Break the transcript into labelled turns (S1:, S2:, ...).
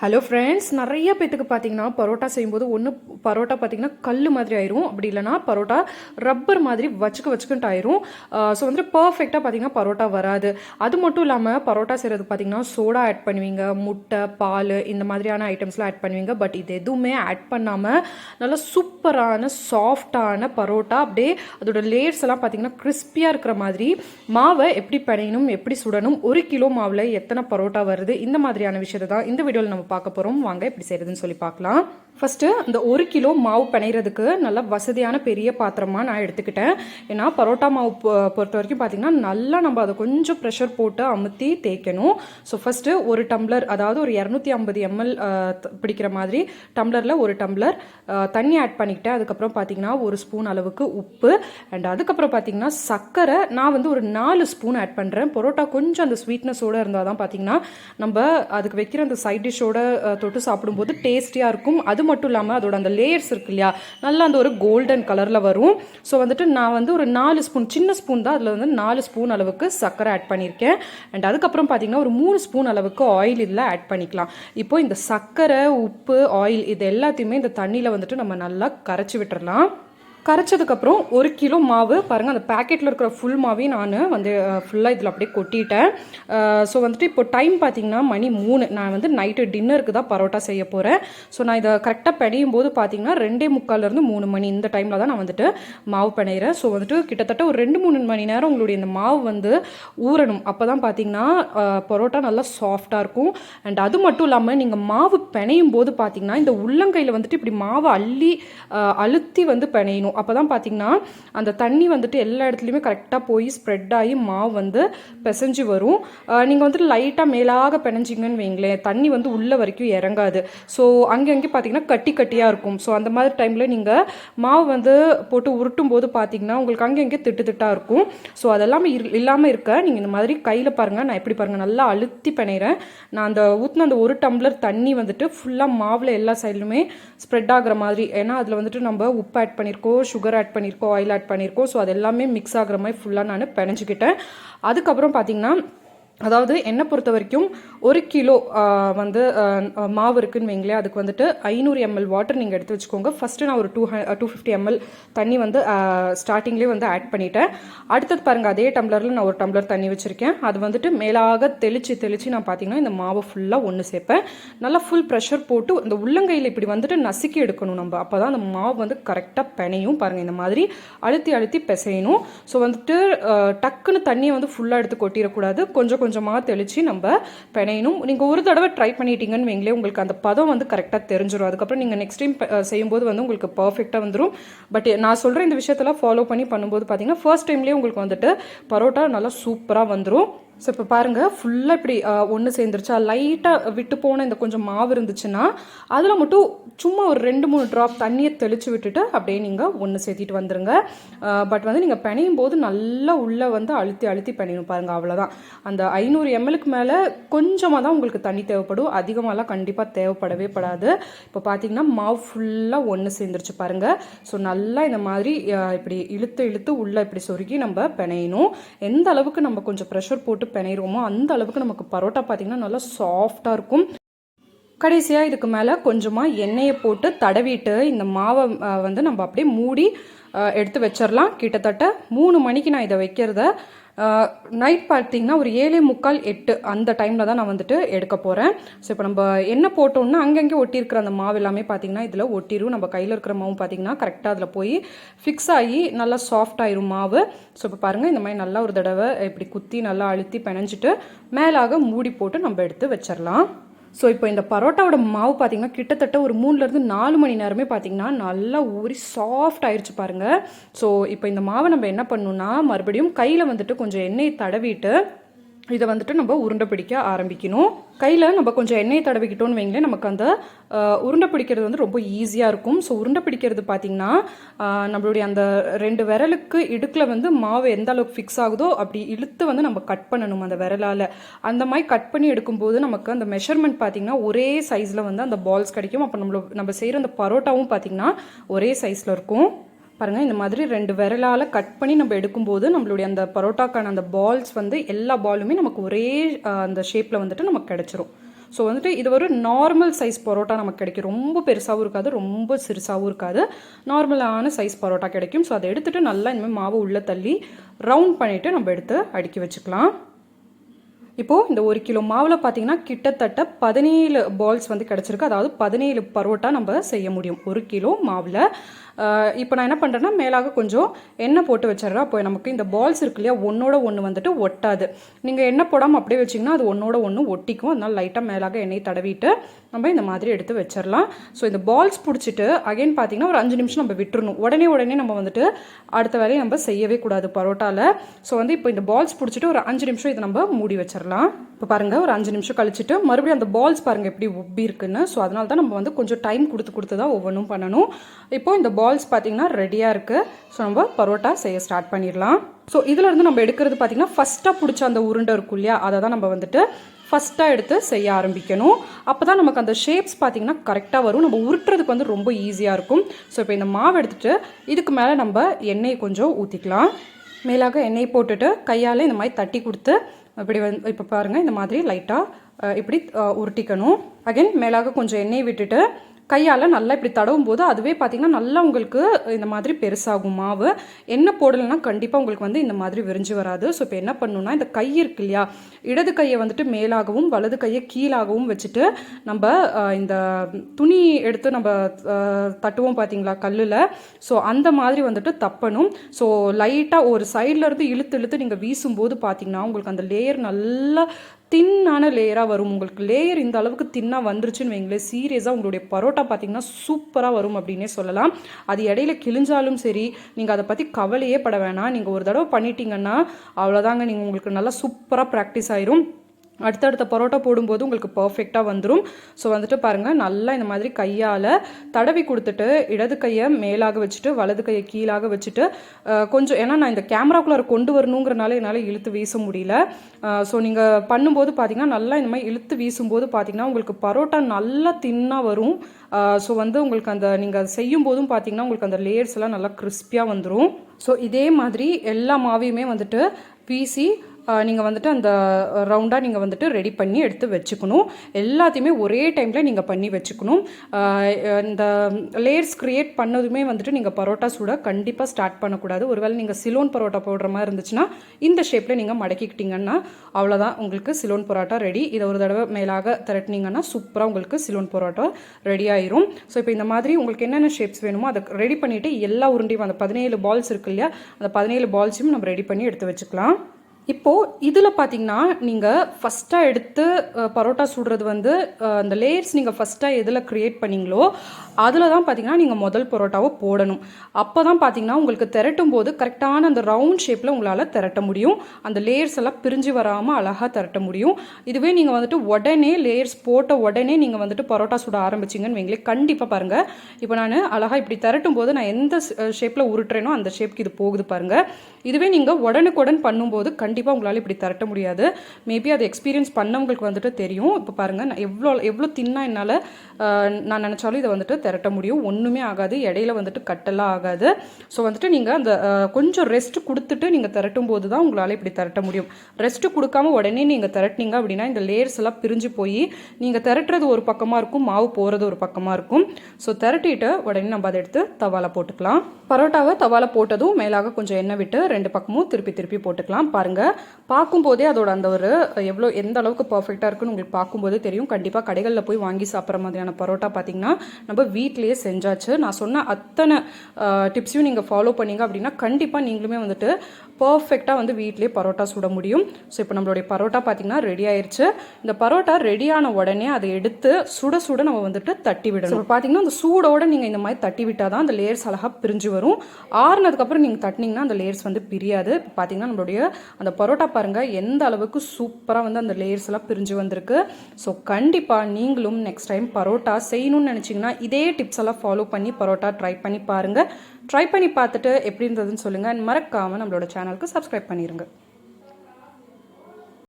S1: Hello friends நிறைய பேத்துக்கு பார்த்தீங்கன்னா பரோட்டா செய்யும்போது ஒன்று பரோட்டா பார்த்தீங்கன்னா கல் மாதிரி ஆயிரும். அப்படி இல்லைனா பரோட்டா ரப்பர் மாதிரி வச்சுக்க வச்சுக்கிட்டு ஆயிரும். ஸோ வந்துட்டு பர்ஃபெக்டாக பார்த்தீங்கன்னா பரோட்டா வராது. அது மட்டும் இல்லாமல் பரோட்டா செய்கிறது பார்த்தீங்கன்னா சோடா ஆட் பண்ணுவீங்க முட்டை பால் இந்த மாதிரியான ஐட்டம்ஸ்லாம் ஆட் பண்ணுவீங்க. பட் இது எதுவுமே ஆட் பண்ணாமல் நல்லா சூப்பரான சாஃப்டான பரோட்டா அப்படியே அதோட லேயர்ஸ் எல்லாம் பார்த்தீங்கன்னா கிறிஸ்பியாக இருக்கிற மாதிரி மாவை எப்படி பிணையணும் எப்படி சுடணும் ஒரு கிலோ மாவில் எத்தனை பரோட்டா வருது இந்த மாதிரியான விஷயத்தை தான் இந்த வீடியோவில் நம்ம பார்க்க போகிறோம் வாங்க எப்படி செய்கிறதுன்னு சொல்லி பார்க்கலாம். ஃபஸ்ட்டு இந்த ஒரு கிலோ மாவு பிணையிறதுக்கு நல்ல வசதியான பெரிய பாத்திரமாக நான் எடுத்துக்கிட்டேன். ஏன்னா பரோட்டா மாவு பொறுத்த வரைக்கும் பார்த்தீங்கன்னா நல்லா நம்ம அதை கொஞ்சம் ப்ரெஷர் போட்டு அமுத்தி தேய்க்கணும். ஸோ ஃபஸ்ட்டு ஒரு டம்ளர் அதாவது ஒரு இரநூத்தி ஐம்பது எம்எல் பிடிக்கிற மாதிரி டம்ளரில் ஒரு டம்ளர் தண்ணி ஆட் பண்ணிக்கிட்டேன். அதுக்கப்புறம் பார்த்திங்கன்னா ஒரு ஸ்பூன் அளவுக்கு உப்பு. அண்ட் அதுக்கப்புறம் பார்த்தீங்கன்னா சர்க்கரை. நான் வந்து ஒரு நாலு ஸ்பூன் ஆட் பண்ணுறேன் பரோட்டா கொஞ்சம் அந்த ஸ்வீட்னஸோடு இருந்தால் தான் பார்த்தீங்கன்னா நம்ம அதுக்கு வைக்கிற அந்த சைட் டிஷ்ஷோட தொட்டு சாப்பிடும்போது டேஸ்டியாக இருக்கும். அது மட்டும் இல்லாமல் அதோட அந்த லேயர்ஸ் இருக்கு இல்லையா? நல்லா அந்த ஒரு கோல்டன் கலரில் வரும். ஸோ வந்துட்டு நான் வந்து ஒரு நாலு ஸ்பூன் சின்ன ஸ்பூன் தான். அதில் வந்து நாலு ஸ்பூன் அளவுக்கு சர்க்கரை ஆட் பண்ணியிருக்கேன். அண்ட் அதுக்கப்புறம் பார்த்தீங்கன்னா ஒரு மூணு ஸ்பூன் அளவுக்கு ஆயில் இதில் ஆட் பண்ணிக்கலாம். இப்போ இந்த சர்க்கரை உப்பு ஆயில் இது எல்லாத்தையுமே இந்த தண்ணியில் வந்துட்டு நம்ம நல்லா கரைச்சி விட்டுறலாம். கரைச்சதுக்கப்புறம் ஒரு கிலோ மாவு பாருங்கள் அந்த பேக்கெட்டில் இருக்கிற ஃபுல் மாவையும் நான் வந்து ஃபுல்லாக இதில் அப்படியே கொட்டிட்டேன். ஸோ வந்துட்டு இப்போ டைம் பார்த்தீங்கன்னா மணி மூணு. நான் வந்து நைட்டு டின்னருக்கு தான் பரோட்டா செய்ய போகிறேன் ஸோ நான் இதை கரெக்டாக பிணையும் போது பார்த்தீங்கன்னா ரெண்டே முக்கால்லேருந்து மூணு மணி இந்த டைமில் தான் நான் வந்துட்டு மாவு பிணையிறேன் ஸோ வந்துட்டு கிட்டத்தட்ட ஒரு ரெண்டு மூணு மணி நேரம் உங்களுடைய இந்த மாவு வந்து ஊறணும். அப்போ தான் பார்த்தீங்கன்னா பரோட்டா நல்லா சாஃப்டாக இருக்கும். அண்ட் அது மட்டும் இல்லாமல் நீங்கள் மாவு பிணையும் போது பார்த்தீங்கன்னா இந்த உள்ளங்கையில் வந்துட்டு இப்படி மாவை அள்ளி அழுத்தி வந்து பிணையணும் அப்போ தான் பார்த்தீங்கன்னா அந்த தண்ணி வந்துட்டு எல்லா இடத்துலையுமே கரெக்டாக போய் ஸ்ப்ரெட் ஆகி மாவு வந்து பிசைஞ்சு வரும். நீங்கள் வந்துட்டு லைட்டாக மேலாக பிணைஞ்சிங்கன்னு வைங்களேன் தண்ணி வந்து உள்ளே வரைக்கும் இறங்காது. ஸோ அங்கங்கே பார்த்தீங்கன்னா கட்டி கட்டியாக இருக்கும். ஸோ அந்த மாதிரி டைமில் நீங்கள் மாவு வந்து போட்டு உருட்டும் போது பார்த்தீங்கன்னா உங்களுக்கு அங்கங்கே திட்டு திட்டாக இருக்கும். ஸோ அதெல்லாம் இல்லாமல் இருக்க நீங்கள் இந்த மாதிரி கையில் பாருங்கள் நான் எப்படி பாருங்கள் நல்லா அழுத்தி பிணைகிறேன் நான் அந்த ஊற்றின அந்த ஒரு டம்ளர் தண்ணி வந்துட்டு ஃபுல்லாக மாவில் எல்லா சைட்லுமே ஸ்ப்ரெட் ஆகிற மாதிரி. ஏன்னா அதில் வந்துட்டு நம்ம உப்பு ஆட் பண்ணியிருக்கோம் சுகர் ஆட் பண்ணியிருக்கோம் ஆயில் ஆட் பண்ணியிருக்கோம். ஸோ அது எல்லாமே மிக்ஸ் ஆகுற மாதிரி ஃபுல்லாக நான் பிணைஞ்சிக்கிட்டேன். அதுக்கப்புறம் பார்த்திங்கன்னா அதாவது என்னை பொறுத்த வரைக்கும் ஒரு கிலோ வந்து மாவு இருக்குன்னு வைங்களேன் அதுக்கு வந்துட்டு ஐநூறு எம்எல் வாட்டர் நீங்கள் எடுத்து வச்சுக்கோங்க. ஃபஸ்ட்டு நான் ஒரு டூ டூ ஃபிஃப்டி எம்எல் தண்ணி வந்து ஸ்டார்டிங்லேயே வந்து ஆட் பண்ணிட்டேன். அடுத்தது பாருங்கள் அதே டம்ளரில் நான் ஒரு டம்ளர் தண்ணி வச்சுருக்கேன். அது வந்துட்டு மேலாக தெளித்து தெளித்து நான் பார்த்தீங்கன்னா இந்த மாவை ஃபுல்லாக ஒன்று சேர்ப்பேன். நல்லா ஃபுல் ப்ரெஷர் போட்டு இந்த உள்ளங்கையில் இப்படி வந்துட்டு நசுக்கி எடுக்கணும் நம்ம. அப்போ தான் அந்த மாவு வந்து கரெக்டாக பிணையும் பாருங்கள் இந்த மாதிரி அழுத்தி அழுத்தி பிசையணும். ஸோ வந்துட்டு டக்குன்னு தண்ணியை வந்து ஃபுல்லாக எடுத்து கொட்டிடக்கூடாது. கொஞ்சம் கொஞ்சமாக தெளித்து நம்ம பிணையணும் நீங்கள் ஒரு தடவை ட்ரை பண்ணிட்டீங்கன்னு வைங்களே உங்களுக்கு அந்த பதம் வந்து கரெக்டாக தெரிஞ்சிடும் அதுக்கப்புறம் நீங்கள் நெக்ஸ்ட் டைம் செய்யும்போது வந்து உங்களுக்கு பர்ஃபெக்டாக வந்துடும் பட் நான் சொல்கிற இந்த விஷயத்தெல்லாம் ஃபாலோ பண்ணி பண்ணும்போது பார்த்தீங்கன்னா ஃபர்ஸ்ட் டைம்லேயே உங்களுக்கு வந்துட்டு பரோட்டா நல்லா சூப்பராக வந்துடும் ஸோ இப்போ பாருங்கள் ஃபுல்லாக இப்படி ஒன்று சேர்ந்துருச்சா. லைட்டாக விட்டு போன இந்த கொஞ்சம் மாவு இருந்துச்சுன்னா அதில் மட்டும் சும்மா ஒரு ரெண்டு மூணு ட்ராப் தண்ணியை தெளித்து விட்டுட்டு அப்படியே நீங்கள் ஒன்று சேர்த்திட்டு வந்துடுங்க பட் வந்து நீங்கள் பிணையும் போது நல்லா உள்ளே வந்து அழுத்தி அழுத்தி பிணையணும் பாருங்கள் அவ்வளோதான் அந்த ஐநூறு எம்எலுக்கு மேலே கொஞ்சமாக தான் உங்களுக்கு தண்ணி தேவைப்படும். அதிகமாகலாம் கண்டிப்பாக தேவைப்படவே படாது. இப்போ பார்த்தீங்கன்னா மாவு ஃபுல்லாக ஒன்று சேர்ந்துருச்சு பாருங்கள் ஸோ நல்லா இந்த மாதிரி இப்படி இழுத்து இழுத்து உள்ளே இப்படி சொருகி நம்ம பிணையணும். எந்த அளவுக்கு நம்ம கொஞ்சம் ப்ரெஷர் போட்டு பிணையிறோமோ அந்த அளவுக்கு நமக்கு பரோட்டா பார்த்தீங்கன்னா நல்லா சாஃப்டாக இருக்கும். கடைசியாக இதுக்கு மேலே கொஞ்சமாக எண்ணெயை போட்டு தடவிட்டு இந்த மாவை வந்து நம்ம அப்படியே மூடி எடுத்து வச்சிடலாம் கிட்டத்தட்ட மூணு மணிக்கு நான் இதை வைக்கிறத நைட் பார்த்தீங்கன்னா ஒரு ஏழே முக்கால் எட்டு அந்த டைமில் தான் நான் வந்துட்டு எடுக்க போகிறேன் ஸோ இப்போ நம்ம என்ன போட்டோம்னா அங்கங்கே ஒட்டியிருக்கிற அந்த மாவு எல்லாமே பார்த்தீங்கன்னா இதில் ஒட்டிடும் நம்ம கையில் இருக்கிற மாவும் பார்த்தீங்கன்னா கரெக்டாக அதில் போய் ஃபிக்ஸ் ஆகி நல்லா சாஃப்ட் ஆயிரும் மாவு. ஸோ இப்போ பாருங்கள் இந்த மாதிரி நல்லா ஒரு தடவை இப்படி குத்தி நல்லா அழுத்தி பிணைஞ்சிட்டு மேலாக மூடி போட்டு நம்ம எடுத்து வச்சிடலாம் ஸோ இப்போ இந்த பரோட்டாவோட மாவு பார்த்தீங்கன்னா கிட்டத்தட்ட ஒரு மூணுலேருந்து நாலு மணி நேரமே பார்த்தீங்கன்னா நல்லா ஊறி சாஃப்ட் ஆயிடுச்சு பாருங்கள் ஸோ இப்போ இந்த மாவை நம்ம என்ன பண்ணணும்னா மறுபடியும் கையில் வந்துட்டு கொஞ்சம் எண்ணெயை தடவிட்டு இதை வந்துட்டு நம்ம உருண்டை பிடிக்க ஆரம்பிக்கணும். கையில் நம்ம கொஞ்சம் எண்ணெயை தடவிக்கிட்டோம்னு வைங்களேன் நமக்கு அந்த உருண்டை பிடிக்கிறது வந்து ரொம்ப ஈஸியாக இருக்கும். ஸோ உருண்டை பிடிக்கிறது பார்த்திங்கன்னா நம்மளுடைய அந்த ரெண்டு விரலுக்கு இடுக்கில் வந்து மாவு எந்த அளவுக்கு ஃபிக்ஸ் ஆகுதோ அப்படி இழுத்து வந்து நம்ம கட் பண்ணணும் அந்த விரலால். அந்த மாதிரி கட் பண்ணி எடுக்கும்போது நமக்கு அந்த மெஷர்மெண்ட் பார்த்திங்கன்னா ஒரே சைஸில் வந்து அந்த பால்ஸ் கிடைக்கும். அப்போ நம்மள நம்ம செய்கிற அந்த பரோட்டாவும் பார்த்திங்கன்னா ஒரே சைஸில் இருக்கும். பாருங்கள் இந்த மாதிரி ரெண்டு விரலால் கட் பண்ணி நம்ம எடுக்கும்போது நம்மளுடைய அந்த பரோட்டாக்கான அந்த பால்ஸ் வந்து எல்லா பாலுமே நமக்கு ஒரே அந்த ஷேப்பில் வந்துட்டு நமக்கு கிடச்சிரும். ஸோ வந்துட்டு இது ஒரு நார்மல் சைஸ் பரோட்டா நமக்கு கிடைக்கும். ரொம்ப பெருசாகவும் இருக்காது ரொம்ப சிறுசாகவும் இருக்காது. நார்மலான சைஸ் பரோட்டா கிடைக்கும். ஸோ அதை எடுத்துகிட்டு நல்லா இனிமேல் மாவு உள்ளே தள்ளி ரவுண்ட் பண்ணிவிட்டு நம்ம எடுத்து அடுக்கி வச்சுக்கலாம். இப்போது இந்த ஒரு கிலோ மாவில் பார்த்தீங்கன்னா கிட்டத்தட்ட பதினேழு பால்ஸ் வந்து கிடச்சிருக்கு. அதாவது பதினேழு பரோட்டா நம்ம செய்ய முடியும். ஒரு கிலோ மாவில். இப்போ நான் என்ன பண்ணுறேன்னா மேலாக கொஞ்சம் எண்ணெய் போட்டு வச்சிடுறேன். அப்போ நமக்கு இந்த பால்ஸ் இருக்கு இல்லையா ஒன்றோட ஒன்று வந்துட்டு ஒட்டாது. நீங்கள் எண்ணெய் போடாமல் அப்படியே வச்சிங்கன்னா அது ஒன்றோட ஒன்று ஒட்டிக்கும். அதனால் லைட்டாக மேலாக எண்ணெய் தடவிட்டு நம்ம இந்த மாதிரி எடுத்து வச்சிடலாம். ஸோ இந்த பால்ஸ் பிடிச்சிட்டு அகைன் பார்த்தீங்கன்னா ஒரு அஞ்சு நிமிஷம் நம்ம விட்டுறணும். உடனே உடனே நம்ம வந்துட்டு அடுத்த வேலையை நம்ம செய்யவே கூடாது பரோட்டாவில் ஸோ வந்து இப்போ இந்த பால்ஸ் பிடிச்சிட்டு ஒரு அஞ்சு நிமிஷம் இதை நம்ம மூடி வச்சிடலாம். இப்போ பாருங்கள் ஒரு அஞ்சு நிமிஷம் கழிச்சிட்டு மறுபடியும் அந்த பால்ஸ் பாருங்கள் எப்படி ஒப்பி இருக்குன்னு. ஸோ அதனால தான் நம்ம வந்து கொஞ்சம் டைம் கொடுத்து கொடுத்து தான் ஒவ்வொன்றும் பண்ணணும். இப்போ இந்த பால் பால்ஸ் பார்த்திங்கன்னா ரெடியாக இருக்குது ஸோ நம்ம பரோட்டா செய்ய ஸ்டார்ட் பண்ணிடலாம். ஸோ இதிலருந்து நம்ம எடுக்கிறது பார்த்தீங்கன்னா ஃபஸ்ட்டாக பிடிச்ச அந்த உருண்டை இருக்கும் இல்லையா? அதை தான் நம்ம வந்துட்டு ஃபஸ்ட்டாக எடுத்து செய்ய ஆரம்பிக்கணும். அப்போ தான் நமக்கு அந்த ஷேப்ஸ் பார்த்திங்கன்னா கரெக்டாக வரும். நம்ம உருட்டுறதுக்கு வந்து ரொம்ப ஈஸியாக இருக்கும். ஸோ இப்போ இந்த மாவு எடுத்துகிட்டு இதுக்கு மேலே நம்ம எண்ணெயை கொஞ்சம் ஊற்றிக்கலாம் மேலாக எண்ணெய் போட்டுட்டு கையால் இந்த மாதிரி தட்டி கொடுத்து இப்படி வந் இப்போ பாருங்கள் இந்த மாதிரி லைட்டாக இப்படி உருட்டிக்கணும். அகைன் மேலாக கொஞ்சம் எண்ணெய் விட்டுட்டு கையால் நல்லா இப்படி தடவும் போது அதுவே பார்த்தீங்கன்னா நல்லா உங்களுக்கு இந்த மாதிரி பெருசாகும் மாவு. என்ன போடலைன்னா கண்டிப்பாக உங்களுக்கு வந்து இந்த மாதிரி விரிஞ்சு வராது. ஸோ இப்போ என்ன பண்ணணும்னா இந்த கை இருக்கு இல்லையா? இடது கையை வந்துட்டு மேலாகவும் வலது கையை கீழாகவும் வச்சுட்டு நம்ம இந்த துணி எடுத்து நம்ம தட்டுவோம் பார்த்தீங்களா கல்லில்? ஸோ அந்த மாதிரி வந்துட்டு தப்பணும். ஸோ லைட்டாக ஒரு சைடில் இருந்து இழுத்து இழுத்து நீங்கள் வீசும்போது பார்த்தீங்கன்னா உங்களுக்கு அந்த லேயர் நல்லா தின்னான லேயராக வரும். உங்களுக்கு லேயர் இந்த அளவுக்கு தின்னாக வந்துருச்சுன்னு வைங்களேன் சீரியஸாக உங்களுடைய பரோட்டா பார்த்தீங்கன்னா சூப்பராக வரும் அப்படின்னே சொல்லலாம். அது இடையில கிழிஞ்சாலும் சரி நீங்கள் அதை பற்றி கவலையே பட வேணாம். நீங்கள் ஒரு தடவை பண்ணிட்டீங்கன்னா அவ்வளோதாங்க நீங்கள் உங்களுக்கு நல்லா சூப்பராக ப்ராக்டிஸ் ஆயிரும். அடுத்தடுத்த பரோட்டா போடும்போது உங்களுக்கு பர்ஃபெக்டாக வந்துடும் ஸோ வந்துட்டு பாருங்கள் நல்லா இந்த மாதிரி கையால் தடவி கொடுத்துட்டு இடது கையை மேலாக வச்சுட்டு வலது கையை கீழாக வச்சுட்டு கொஞ்சம் ஏன்னா நான் இந்த கேமராக்குள்ளார கொண்டு வரணுங்கிறனால என்னால் இழுத்து வீச முடியல. ஸோ நீங்கள் பண்ணும்போது பார்த்தீங்கன்னா நல்லா இந்த மாதிரி இழுத்து வீசும்போது பார்த்தீங்கன்னா உங்களுக்கு பரோட்டா நல்லா தின்னாக வரும். ஸோ வந்து உங்களுக்கு அந்த நீங்கள் செய்யும் போதும் பார்த்தீங்கன்னா உங்களுக்கு அந்த லேயர்ஸ் எல்லாம் நல்லா கிறிஸ்பியாக வந்துடும் ஸோ இதே மாதிரி எல்லா மாவையுமே வந்துட்டு வீசி நீங்கள் வந்துட்டு அந்த ரவுண்டாக நீங்கள் வந்துட்டு ரெடி பண்ணி எடுத்து வச்சுக்கணும். எல்லாத்தையுமே ஒரே டைமில் நீங்கள் பண்ணி வச்சுக்கணும். இந்த லேயர்ஸ் க்ரியேட் பண்ணதுமே வந்துட்டு நீங்கள் பரோட்டா சூட கண்டிப்பாக ஸ்டார்ட் பண்ணக்கூடாது. ஒருவேளை நீங்கள் சிலோன் பரோட்டா போடுற மாதிரி இருந்துச்சுன்னா இந்த ஷேப்பில் நீங்கள் மடக்கிக்கிட்டீங்கன்னா அவ்வளோதான் உங்களுக்கு சிலோன் பரோட்டா ரெடி இதை ஒரு தடவை மேலாக திரட்டினீங்கன்னா சூப்பராக உங்களுக்கு சிலோன் பரோட்டா ரெடி ஆயிரும். ஸோ இப்போ இந்த மாதிரி உங்களுக்கு என்னென்ன ஷேப்ஸ் வேணுமோ அதை ரெடி பண்ணிவிட்டு எல்லா உருண்டையும் அந்த பதினேழு பால்ஸ் இருக்கு இல்லையா அந்த பதினேழு பால்ஸையும் நம்ம ரெடி பண்ணி எடுத்து வச்சுக்கலாம். இப்போது இதில் பார்த்தீங்கன்னா நீங்கள் ஃபஸ்ட்டாக எடுத்து பரோட்டா சுடுறது வந்து அந்த லேயர்ஸ் நீங்கள் ஃபஸ்ட்டாக எதில் க்ரியேட் பண்ணீங்களோ அதில் தான் பார்த்தீங்கன்னா நீங்கள் முதல் பரோட்டாவை போடணும். அப்போ தான் பார்த்தீங்கன்னா உங்களுக்கு திரட்டும் போது கரெக்டான அந்த ரவுண்ட் ஷேப்பில் உங்களால் திரட்ட முடியும். அந்த லேயர்ஸ் எல்லாம் பிரிஞ்சு வராமல் அழகாக திரட்ட முடியும். இதுவே நீங்கள் வந்துட்டு உடனே லேயர்ஸ் போட்ட உடனே நீங்கள் வந்துட்டு பரோட்டா சுட ஆரம்பிச்சிங்கன்னு வைங்களே கண்டிப்பாக பாருங்கள் இப்போ நான் அழகாக இப்படி திரட்டும் போது நான் எந்த ஷேப்பில் உருட்டுறேனோ அந்த ஷேப்க்கு இது போகுது பாருங்கள் இதுவே நீங்கள் உடனுக்குடன் பண்ணும்போது கண்டிப்பாக உங்களால் இப்படி திரட்ட முடியாது. மேபி அதை எக்ஸ்பீரியன்ஸ் பண்ணவங்களுக்கு வந்துட்டு தெரியும். இப்போ பாருங்கள் நான் எவ்வளோ எவ்வளோ தின்னா என்னால் நான் நினச்சாலும் இதை வந்துட்டு திரட்ட முடியும். ஒன்றுமே ஆகாது. இடையில வந்துட்டு கட்டெல்லாம் ஆகாது. ஸோ வந்துட்டு நீங்கள் அந்த கொஞ்சம் ரெஸ்ட் கொடுத்துட்டு நீங்கள் திரட்டும் போது தான் உங்களால் இப்படி திரட்ட முடியும். ரெஸ்ட் கொடுக்காம உடனே நீங்கள் திரட்டினீங்க அப்படின்னா இந்த லேயர்ஸ் எல்லாம் பிரிஞ்சு போய் நீங்கள் திரட்டுறது ஒரு பக்கமாக இருக்கும் மாவு போகிறது ஒரு பக்கமாக இருக்கும். ஸோ திரட்டிட்டு உடனே நம்ம அதை எடுத்து தவாலை போட்டுக்கலாம். பரோட்டாவை தவாலை போட்டதும் மேலாக கொஞ்சம் எண்ணெய் விட்டு ரெண்டு பக்கமும் திருப்பி திருப்பி போட்டுக்கலாம். பாருங்கள் பார்க்கும்போதே அதோட அந்த ஒரு எவ்வளோ எந்த அளவுக்கு பர்ஃபெக்டாக இருக்குன்னு உங்களுக்கு பார்க்கும்போதே தெரியும். கண்டிப்பாக கடைகளில் போய் வாங்கி சாப்பிட்ற மாதிரியான பரோட்டா பார்த்தீங்கன்னா நம்ம வீட்டிலேயே செஞ்சாச்சு. நான் சொன்ன அத்தனை டிப்ஸையும் நீங்கள் ஃபாலோ பண்ணீங்க அப்படின்னா கண்டிப்பாக நீங்களுமே வந்துட்டு பர்ஃபெக்டாக வந்து வீட்லேயே பரோட்டா சுட முடியும். ஸோ இப்போ நம்மளுடைய பரோட்டா பார்த்தீங்கன்னா ரெடி ஆயிடுச்சு இந்த பரோட்டா ரெடியான உடனே அதை எடுத்து சுட சுட நம்ம வந்துட்டு தட்டி விடணும். இப்போ பார்த்தீங்கன்னா அந்த சூடோடு நீங்கள் இந்த மாதிரி தட்டி விட்டால் தான் அந்த லேயர்ஸ் அழகாக பிரிஞ்சு வரும். ஆறுனதுக்கப்புறம் நீங்கள் தட்டினீங்கன்னா அந்த லேயர்ஸ் வந்து பிரியாது. இப்போ பார்த்தீங்கன்னா நம்மளுடைய அந்த பரோட்டா பாருங்கள் எந்த அளவுக்கு சூப்பராக வந்து அந்த லேயர்ஸ் எல்லாம் பிரிஞ்சு வந்திருக்கு. ஸோ கண்டிப்பாக நீங்களும் நெக்ஸ்ட் டைம் பரோட்டா செய்யணும்னு நினச்சிங்கன்னா இதே டிப்ஸ் எல்லாம் ஃபாலோ பண்ணி பரோட்டா ட்ரை பண்ணி பாருங்கள் ட்ரை பண்ணி பார்த்துட்டு எப்படி இருந்ததுன்னு சொல்லுங்கள் மறக்காமல் நம்மளோட சேனலுக்கு சப்ஸ்கிரைப் பண்ணிடுங்க